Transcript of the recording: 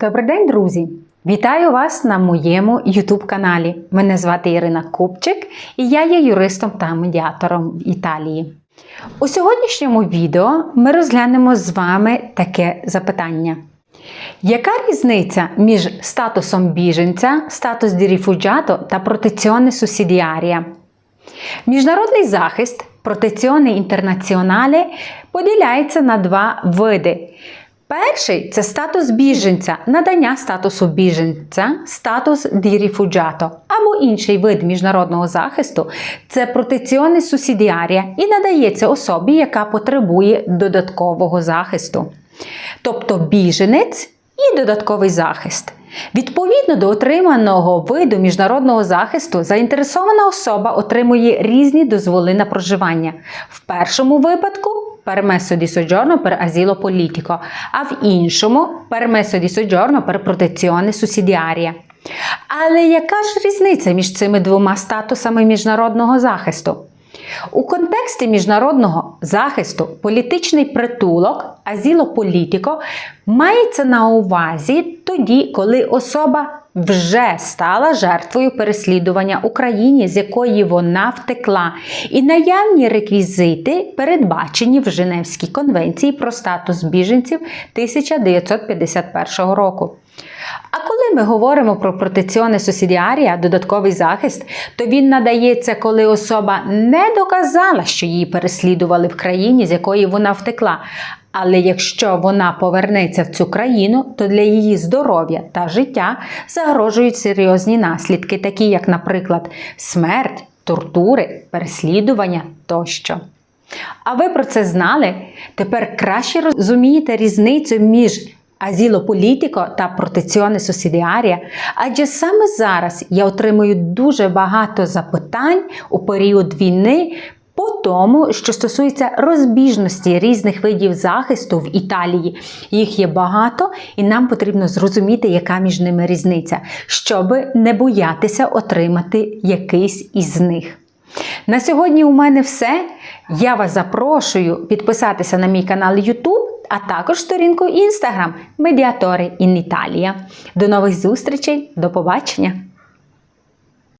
Добрий день, друзі! Вітаю вас на моєму YouTube каналі. Мене звати Ірина Купчик і я є юристом та медіатором в Італії. У сьогоднішньому відео ми розглянемо з вами таке запитання. Яка різниця між статусом біженця, статус ді ріфуджато та протеціоне сусідіарія? Міжнародний захист протеціоне інтернаціонале поділяється на два види. Перший це статус біженця, надання статусу біженця, статус ді ріфуджато, або інший вид міжнародного захисту це протеціоне сусідіарія і надається особі, яка потребує додаткового захисту. Тобто біженець і додатковий захист. Відповідно до отриманого виду міжнародного захисту, заінтересована особа отримує різні дозволи на проживання. В першому випадку permesso di soggiorno per asilo politico, а в іншому soggiorno per protezione sussidiaria. Але яка ж різниця між цими двома статусами міжнародного захисту? У контексті міжнародного захисту політичний притулок азіло політико мається на увазі тоді, коли особа вже стала жертвою переслідування Україні, з якої вона втекла, і наявні реквізити передбачені в Женевській конвенції про статус біженців 1951 року. А коли ми говоримо про протеціоне сусідіарія, додатковий захист, то він надається, коли особа не доказала, що її переслідували в країні, з якої вона втекла. Але якщо вона повернеться в цю країну, то для її здоров'я та життя загрожують серйозні наслідки, такі як, наприклад, смерть, тортури, переслідування тощо. А ви про це знали? Тепер краще розумієте різницю між Азіло політико та протеціоне сусідіарія, адже саме зараз я отримую дуже багато запитань у період війни по тому, що стосується розбіжності різних видів захисту в Італії. Їх є багато, і нам потрібно зрозуміти, яка між ними різниця, щоб не боятися отримати якийсь із них. На сьогодні у мене все. Я вас запрошую підписатися на мій канал YouTube, а також сторінку Instagram Медіатори in Italia. До нових зустрічей, до побачення!